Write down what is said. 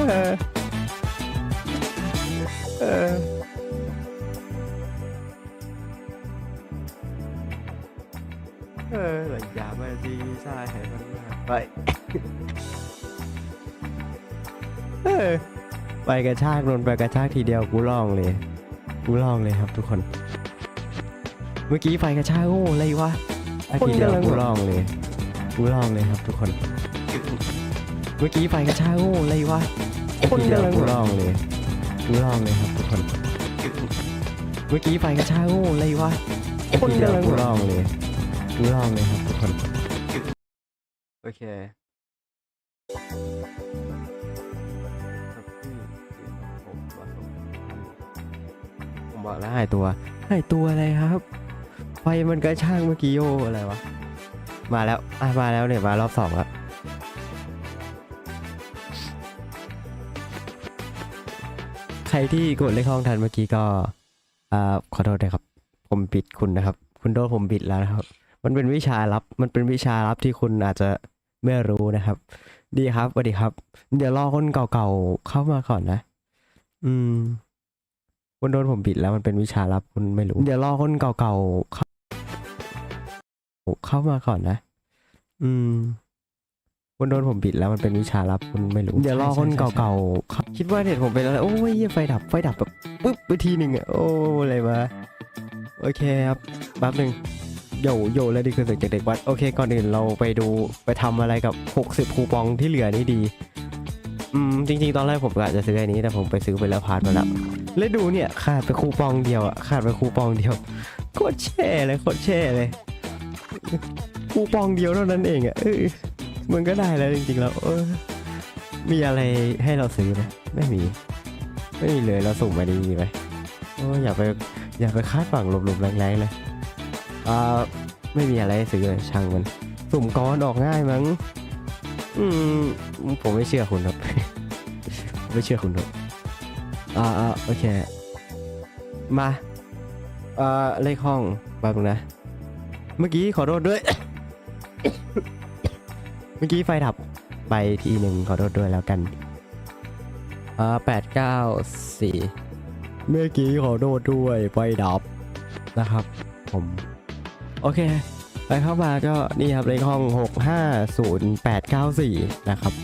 ออ เออ เออหลังยามาดีใช่เห็นมันมาไป เออ ไปกระชากโดนไปกระชากทีเดียวกูลองเลย กูลองเลยครับทุกคน เมื่อกี้ไฟกระชากโอ้อะไรวะอาทีเดียวกูลองเลย กูลองเลยครับทุกคน เมื่อกี้ไฟกระชากโอ้อะไรวะอาทีเดียวกูลองเลยกูลองเลยครับทุกคน เมื่อกี้ไฟกระชากโอ้อะไรวะอาทีเดียวกูลองเลยกูลองเลยครับทุกคน โอเคครับพี่ผมว่าผมบอกแล้วหายตัวหายตัวอะไรครับ ไฟมันกระช่างเมื่อกี้โยอะไรวะ มาแล้วอะมาแล้วเนี่ยมารอบสองแล้ว ใครที่กดเลขห้องทันเมื่อกี้ก็อ่าขอโทษนะครับ ผมปิดคุณนะครับ คุณโดนผมปิดแล้วนะครับ มันเป็นวิชาลับ มันเป็นวิชาลับที่คุณอาจจะไม่รู้นะครับ ดีครับสวัสดีครับ เดี๋ยวรอคนเก่าๆเข้ามาก่อนนะ อืม คุณโดนผมปิดแล้วมันเป็นวิชาลับคุณไม่รู้ เดี๋ยวรอคนเก่าๆเข้าเข้ามาก่อนนะ อืม คุณโดนผมปิดแล้วมันเป็นวิชาลับคุณไม่รู้ เดี๋ยวรอคนเก่าๆเข้าคิดว่าเน็ตผมเป็นอะไรโอ้ยเหี้ยไฟดับไฟดับแบบปึ๊บไปทีหนึ่งอะโอ้อะไรมาโอเคครับแป๊บหนึ่งโยโยแล้วนี่คือเสียงจากเด็กวัดโอเคก่อนอื่นเราไปดูไปทำอะไรกับ 60 คูปองที่เหลือนี่ดีอืมจริงๆ ตอนแรกผมกะจะซื้ออันนี้แต่ผมไปซื้อไปแล้วพาร์ทมาแล้วแล้วดูเนี่ยขาดไปคูปองเดียวอะขาดไปคูปองเดียวโคตรแช่เลยโคตรแช่เลยคูปองเดียวเท่านั้นเองอะเออ มันก็ได้แล้วจริงๆแล้วเออมีอะไรให้เราซื้อไหมไม่มี ไม่มีเลยเราสุ่มมาดีไหมโอ้อย่าไปอย่าไปคาดหวังหลบๆแรงๆเลยอ่าไม่มีอะไรให้ซื้อเลยช่างมัน สุ่มก้อนออกง่ายมั้ง อืม ผมไม่เชื่อคุณครับ ไม่เชื่อคุณครับอ่าโอเค มาเอ่อเลขห้องแป๊บนึงนะ เมื่อกี้ขอโทษด้วย เมื่อกี้ไฟดับไปทีหนึ่งขอโทษด้วยแล้วกันอ่าแปดเก้าสี่เมื่อกี้ขอโทษด้วยไฟดับนะครับ ผม โอเค ไปเข้ามาก็นี่ครับเลขห้องหกห้าศูนย์แปดเก้าสี่นะครับ